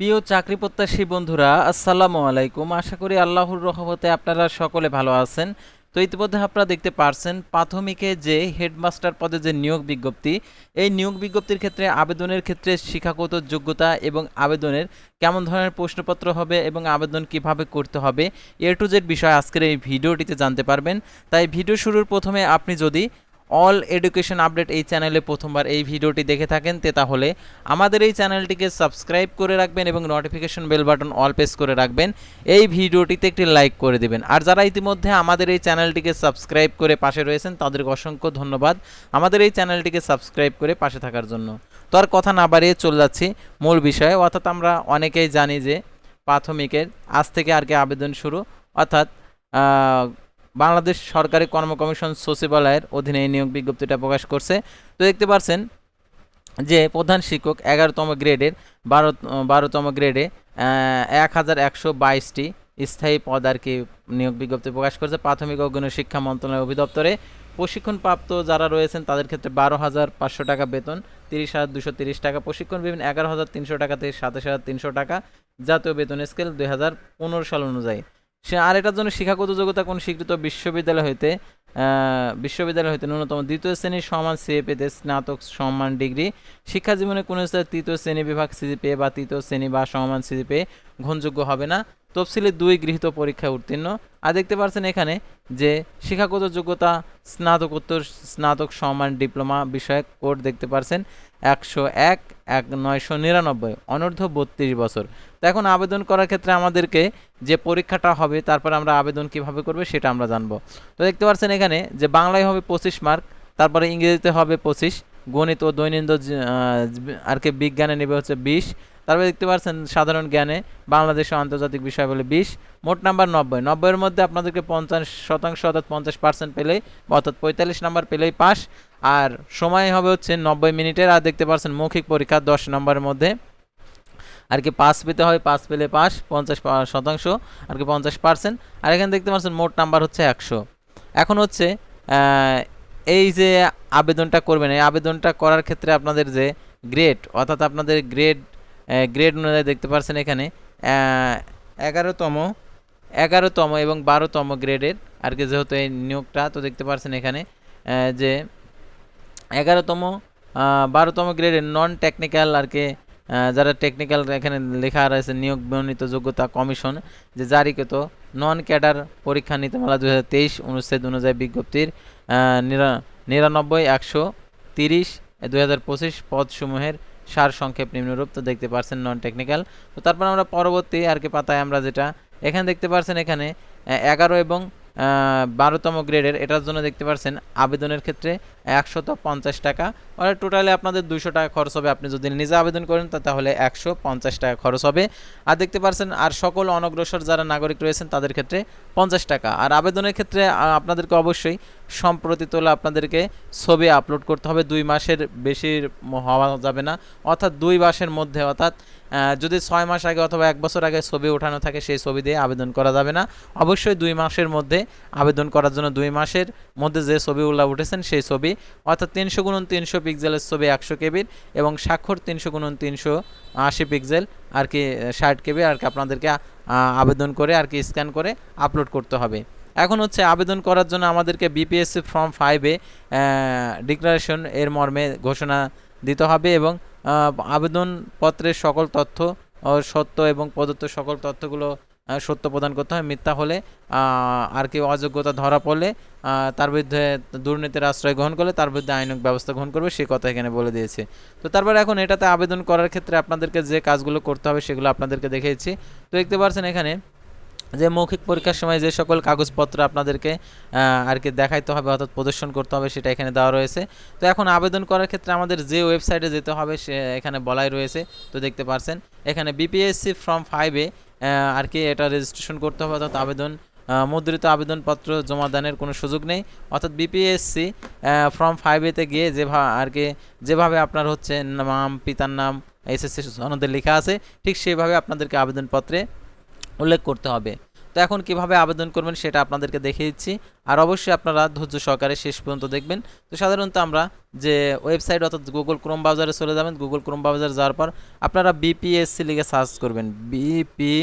প্রিয় চাকরি প্রত্যাশী বন্ধুরা, আসসালামু আলাইকুম। আশা করি আল্লাহর রহমতে আপনারা সকলে ভালো আছেন। তো ইতিমধ্যে আপনারা দেখতে পারছেন প্রাথমিকে যে হেডমাস্টার পদে যে নিয়োগ বিজ্ঞপ্তি, এই নিয়োগ বিজ্ঞপ্তির ক্ষেত্রে আবেদনের ক্ষেত্রে শিক্ষাগত যোগ্যতা এবং আবেদনের কেমন ধরনের প্রশ্নপত্র হবে এবং আবেদন কীভাবে করতে হবে, এ টু জেড বিষয় আজকের এই ভিডিওটিতে জানতে পারবেন। তাই ভিডিও শুরুর প্রথমে আপনি যদি অল এডুকেশন আপডেট এই চ্যানেলে প্রথমবার এই ভিডিওটি দেখে থাকেন, তে তাহলে আমাদের এই চ্যানেলটিকে সাবস্ক্রাইব করে রাখবেন এবং notification bell button all press করে রাখবেন। এই ভিডিওটিতে একটি লাইক করে দেবেন। আর যারা ইতিমধ্যে আমাদের এই চ্যানেলটিকে সাবস্ক্রাইব করে পাশে রয়েছেন, তাদেরকে অসংখ্য ধন্যবাদ। আমাদের এই চ্যানেলটিকে সাবস্ক্রাইব করে পাশে থাকার জন্য। তো আর কথা না বাড়িয়ে চলে যাচ্ছি মূল বিষয়ে। অর্থাৎ আমরা অনেকেই জানি যে প্রাথমিকের আজ থেকে আর কি আবেদন শুরু। অর্থাৎ বাংলাদেশ সরকারি কর্ম কমিশন সচিবালয়ের অধীনে এই নিয়োগ বিজ্ঞপ্তিটা প্রকাশ করছে। তো দেখতে পাচ্ছেন যে প্রধান শিক্ষক এগারোতম গ্রেডের, বারো, বারোতম গ্রেডে এক হাজার একশো বাইশটি স্থায়ী পদ আর কি নিয়োগ বিজ্ঞপ্তি প্রকাশ করেছে। প্রাথমিক ও গণশিক্ষা মন্ত্রণালয় অধিদপ্তরে প্রশিক্ষণপ্রাপ্ত যারা রয়েছেন তাদের ক্ষেত্রে বারো হাজার পাঁচশো টাকা বেতন, তিরিশ হাজার দুশো তিরিশ টাকা। প্রশিক্ষণ বিভিন্ন এগারো হাজার তিনশো টাকা থেকে সাতাশ হাজার তিনশো টাকা জাতীয় বেতন স্কেল দুই হাজার পনেরো সাল অনুযায়ী। সে আর জন্য শিক্ষাগত যোগ্যতা কোন স্বীকৃত বিশ্ববিদ্যালয় হইতে বিশ্ববিদ্যালয় হইতে ন্যূনতম দ্বিতীয় শ্রেণির সমান সিএপিতে স্নাতক সম্মান ডিগ্রি, শিক্ষা জীবনে কোনো স্তরে তৃতীয় শ্রেণি বিভাগ সিজিপিএ বা তৃতীয় শ্রেণি বা সমান সিজিপিএ গ্রহণযোগ্য হবে না। তফসিলি দুই গৃহীত পরীক্ষায় উত্তীর্ণ। আর দেখতে পাচ্ছেন এখানে যে শিক্ষাগত যোগ্যতা, স্নাতকোত্তর, স্নাতক সম্মান ডিপ্লোমা বিষয়ক কোড দেখতে পাচ্ছেন একশো এক এক নয়শো নিরানব্বই, অনূর্ধ্ব বত্রিশ বছর। তো এখন আবেদন করার ক্ষেত্রে আমাদেরকে যে পরীক্ষাটা হবে, তারপর আমরা আবেদন কীভাবে করবে সেটা আমরা জানব। তো দেখতে পাচ্ছেন এখানে যে বাংলায় হবে পঁচিশ মার্ক, তারপরে ইংরেজিতে হবে পঁচিশ, গণিত ও দৈনন্দিন আর কি বিজ্ঞানে নেবে হচ্ছে বিশ, তারপরে দেখতে পাচ্ছেন সাধারণ জ্ঞানে বাংলাদেশ ও আন্তর্জাতিক বিষয় বলে বিশ, মোট নাম্বার নব্বই। নব্বইয়ের মধ্যে আপনাদেরকে পঞ্চাশ শতাংশ অর্থাৎ পঞ্চাশ পার্সেন্ট পেলেই, অর্থাৎ পঁয়তাল্লিশ নাম্বার পেলেই পাস আর সময় হবে হচ্ছে নব্বই মিনিটের, আর দেখতে পাচ্ছেন মৌখিক পরীক্ষা দশ নম্বরের মধ্যে। আর কি পাস পেতে হয়, পাস পেলে পাস, পঞ্চাশ শতাংশ, আর কি পঞ্চাশ পার্সেন্ট। আর এখানে দেখতে পাচ্ছেন মোট নাম্বার হচ্ছে একশো। এখন হচ্ছে এই যে আবেদনটা করবেন, এই আবেদনটা করার ক্ষেত্রে আপনাদের যে গ্রেড, অর্থাৎ আপনাদের গ্রেড গ্রেড অনুযায়ী দেখতে পাচ্ছেন এখানে এগারোতম এগারোতম এবং বারোতম গ্রেডের, আর কি যেহেতু এই নিয়োগটা, তো দেখতে পাচ্ছেন এখানে যে এগারোতম বারোতম গ্রেডের নন টেকনিক্যাল আর কি যারা টেকনিক্যাল এখানে লেখা রয়েছে, নিয়োগ বর্ণিত যোগ্যতা কমিশন, যে জারি জারিকৃত নন ক্যাডার পরীক্ষা নীতিমালা দু হাজার তেইশ অনুচ্ছেদ অনুযায়ী বিজ্ঞপ্তির নিরানব্বই, একশো তিরিশ দু হাজার পঁচিশ পদসমূহের সার সংক্ষেপ নিম্নরূপ তো দেখতে পাচ্ছেন নন টেকনিক্যাল তো তারপর আমরা পরবর্তী আর কি পাতায় আমরা যেটা, এখানে দেখতে পাচ্ছেন এখানে এগারো এবং বারোতম গ্রেডের, এটার জন্য দেখতে পাচ্ছেন আবেদনের ক্ষেত্রে একশত পঞ্চাশ টাকা। অর্থাৎ টোটালি আপনাদের দুশো টাকা খরচ হবে। আপনি যদি নিজে আবেদন করেন তাহলে একশো পঞ্চাশ টাকা খরচ হবে। আর দেখতে পাচ্ছেন আর সকল অনগ্রসর যারা নাগরিক রয়েছেন, তাদের ক্ষেত্রে পঞ্চাশ টাকা। আর আবেদনের ক্ষেত্রে আপনাদেরকে অবশ্যই সম্প্রতি তোলা আপনাদেরকে ছবি আপলোড করতে হবে। দুই মাসের বেশি হওয়া যাবে না। অর্থাৎ দুই মাসের মধ্যে, অর্থাৎ যদি ছয় মাস আগে অথবা এক বছর আগে ছবি ওঠানো থাকে, সেই ছবি দিয়ে আবেদন করা যাবে না। অবশ্যই দুই মাসের মধ্যে আবেদন করার জন্য দুই মাসের মধ্যে যে ছবিগুলো উঠেছেন, সেই ছবি, অর্থাৎ তিনশো গুণন তিনশো পিক্সেলের ছবি একশো কেবির এবং স্বাক্ষর তিনশো গুণন তিনশো আশি পিক্সেল আর কি ষাট কেবি আর কি আপনাদেরকে আবেদন করে আর কি স্ক্যান করে আপলোড করতে হবে। এখন হচ্ছে আবেদন করার জন্য আমাদেরকে বিপিএসসি ফর্ম ফাইভে ডিক্লারেশন এর মর্মে ঘোষণা দিতে হবে এবং আবেদনপত্রের সকল তথ্য সত্য এবং প্রদত্ত সকল তথ্যগুলো সত্য প্রদান করতে হয়। মিথ্যা হলে আর কেউ অযোগ্যতা ধরা পড়লে তার বিরুদ্ধে দুর্নীতির আশ্রয় গ্রহণ করলে তার বিরুদ্ধে আইনক ব্যবস্থা গ্রহণ করবে, সে কথা এখানে বলে দিয়েছে। তো তারপর এখন এটাতে আবেদন করার ক্ষেত্রে আপনাদেরকে যে কাজগুলো করতে হবে সেগুলো আপনাদেরকে দেখিয়েছি। তো দেখতে পাচ্ছেন এখানে যে মৌখিক পরীক্ষার সময় যে সকল কাগজপত্র আপনাদেরকে আর কি দেখাইতে হবে, অর্থাৎ প্রদর্শন করতে হবে, সেটা এখানে দেওয়া রয়েছে। তো এখন আবেদন করার ক্ষেত্রে আমাদের যে ওয়েবসাইটে যেতে হবে, সে এখানে বলাই রয়েছে, তো দেখতে পারছেন। এখানে বিপিএসসি ফর্ম ফাইভে আর কি এটা রেজিস্ট্রেশন করতে হবে, অর্থাৎ আবেদন মুদ্রিত আবেদনপত্র জমা দানের কোনো সুযোগ নেই। অর্থাৎ বিপিএসসি ফর্ম ফাইভেতে গিয়ে যেভাবে আর কি যেভাবে আপনার হচ্ছে নাম, পিতার নাম এসএসসি সনদে লেখা আছে, ঠিক সেইভাবে আপনাদেরকে আবেদনপত্রে উল্লেখ করতে হবে। তো এখন কীভাবে আবেদন করবেন সেটা আপনাদেরকে দেখিয়ে দিচ্ছি। আর অবশ্যই আপনারা ধৈর্য সহকারে শেষ পর্যন্ত দেখবেন। তো সাধারণত আমরা যে ওয়েবসাইট অর্থাৎ গুগল ক্রোম ব্রাউজারে চলে যাবেন, গুগল ক্রোম ব্রাউজারে যাওয়ার পর আপনারা বিপিএসসি লিখে সার্চ করবেন। বিপি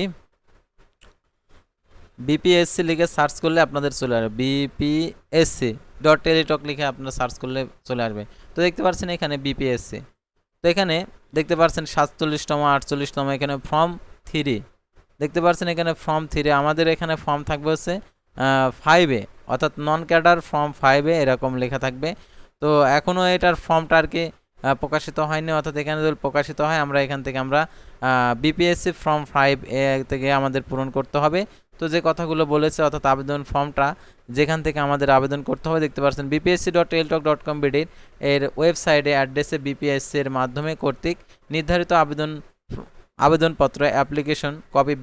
বিপিএসসি লিখে সার্চ করলে আপনাদের চলে আসবে। বিপিএসসি ডট টেলিটক লিখে আপনারা সার্চ করলে চলে আসবে। তো দেখতে পাচ্ছেন এখানে বিপিএসসি তো এখানে দেখতে পাচ্ছেন সাতচল্লিশতম, আটচল্লিশতম, এখানে ফর্ম থ্রি দেখতে পাচ্ছেন এখানে ফর্ম থ্রি আমাদের এখানে ফর্ম থাকবে হচ্ছে ফাইভে অর্থাৎ নন ক্যাডার ফর্ম ফাইভে এরকম লেখা থাকবে। তো এখনও এটার ফর্মটা আর কি প্রকাশিত হয়নি। অর্থাৎ এখানে যদি প্রকাশিত হয়, আমরা এখান থেকে আমরা বিপিএসসি ফর্ম ফাইভ এ থেকে আমাদের পূরণ করতে হবে। তো যে কথাগুলো বলেছে, অর্থাৎ আবেদন ফর্মটা, যেখান থেকে আমাদের আবেদন করতে হবে, দেখতে পাচ্ছেন BPSC dot Teletalk dot com বিডির এর ওয়েবসাইটে অ্যাড্রেসে বিপিএসসি এর মাধ্যমে কর্তৃক নির্ধারিত আবেদন আবেদনপত্র, অ্যাপ্লিকেশন, কপি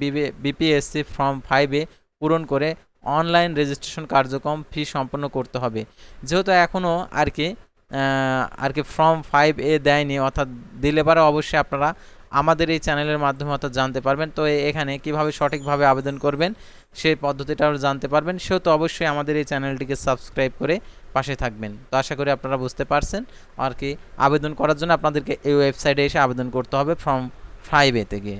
বিপিএসসি ফর্ম ফাইভে পূরণ করে অনলাইন রেজিস্ট্রেশন কার্যক্রম ফি সম্পন্ন করতে হবে। যেহেতু এখনও আর কি আর কি ফর্ম ফাইভ এ দেয়নি, অর্থাৎ দিলে পারে অবশ্যই আপনারা আমাদের এই চ্যানেলের মাধ্যমে অর্থাৎ জানতে পারবেন। তো এখানে কীভাবে সঠিকভাবে আবেদন করবেন, সেই পদ্ধতিটাও জানতে পারবেন। সেহেতু অবশ্যই আমাদের এই চ্যানেলটিকে সাবস্ক্রাইব করে পাশে থাকবেন। তো আশা করি আপনারা বুঝতে পারছেন। আর কি আবেদন করার জন্য আপনাদেরকে এই ওয়েবসাইটে এসে আবেদন করতে হবে, ফর্ম ফাইভ এতে গিয়ে